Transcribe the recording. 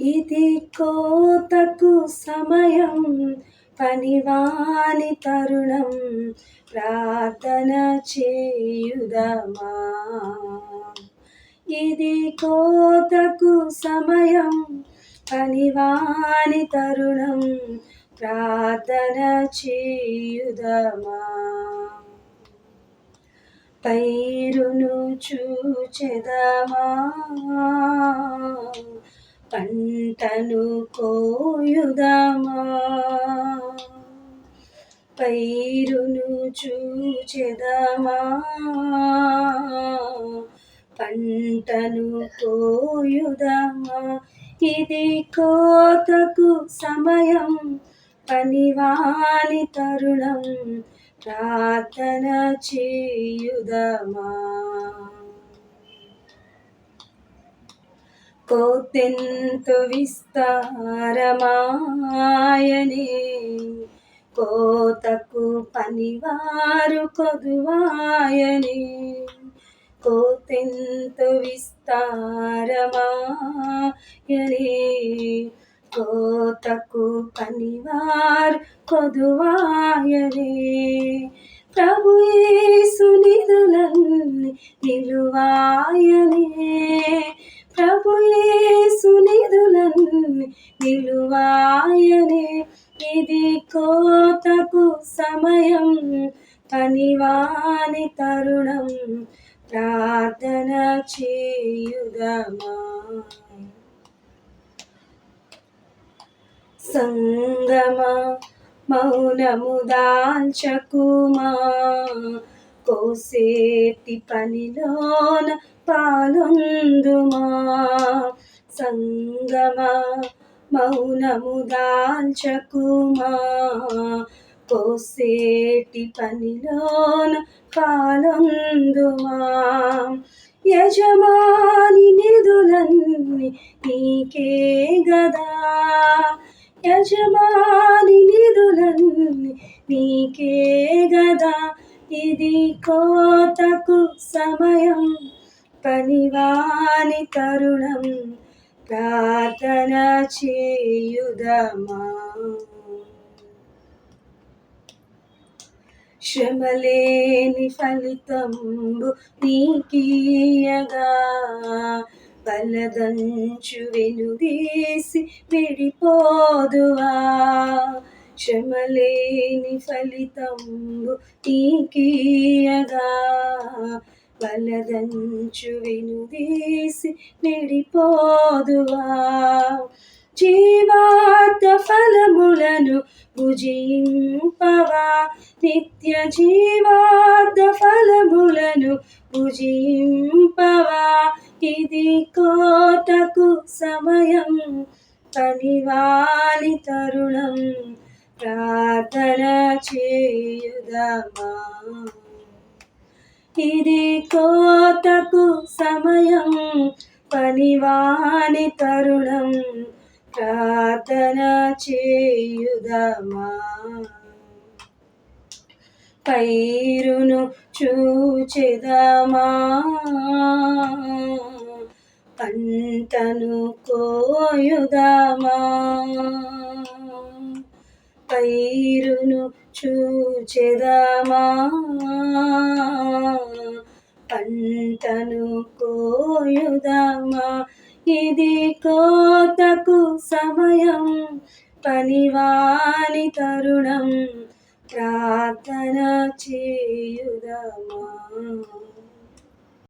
ఇది కోతకు సమయం పనివాని తరుణం ప్రార్థన చేయుదమా? ఇది కోతకు సమయం పనివాని తరుణం ప్రార్థన చేయుదమా? పైరును చూచెదమా? పంటను కోయుదమా? పైరును చూచెదమా? పంటను కోయుదమా? ఇది కోతకు సమయం పనివాని తరుణం ప్రార్థన చేయుదమా? కోతెంతు విస్తారమాయనే కోతకు పనివారు కొదువాయనే కోతెంతు విస్తారమాయనే కోతకు పనివారు కొదువాయనే ప్రభు యేసు నిధులన్నీ నిలువాయనే నిధులన్నీ నిలువాయనే. ఇది కోతకు సమయం పనివాని తరుణం. ప్రార్థన చేయుదమా. సంగమ మౌనము దాల్చకుమా. పోసేటి పనిలోన పాలొందుమా? సంగమా మౌనము దాల్చకుమా? కోసేటి పనిలోన పాలొందుమా? యజమాని నిధులన్నీ నీకే గదా? యజమాని నిధులన్నీ నీకే గదా? ఇది కోతకు సమయం పనివాని తరుణం ప్రార్థన చేయుదమా. శ్రమలేని ఫలితంబు నీకీయగా బలదంచు వెనుదీసి విడిపోదువా. క్షమలేని ఫలితంబు నీకీయగా వలదంచు వినుదీసి నిడిపోదువా. జీవార్థ ఫలములను భుజింపవా. నిత్య జీవార్థ ఫలములను భుజింపవా. ఇది కోటకు సమయం పనివాలి తరుణం. ప్రార్థన చేయుదమా? ఇది కోతకు సమయం పనివాని తరుణం. ప్రార్థన చేయుదమా? పైరును చూచెదమా? పంటను కోయుదమా? పైరును చూచెదమా? పంటను కోయుదమా? ఇది కోతకు సమయం పనివాని తరుణం ప్రార్థన చేయుదమా?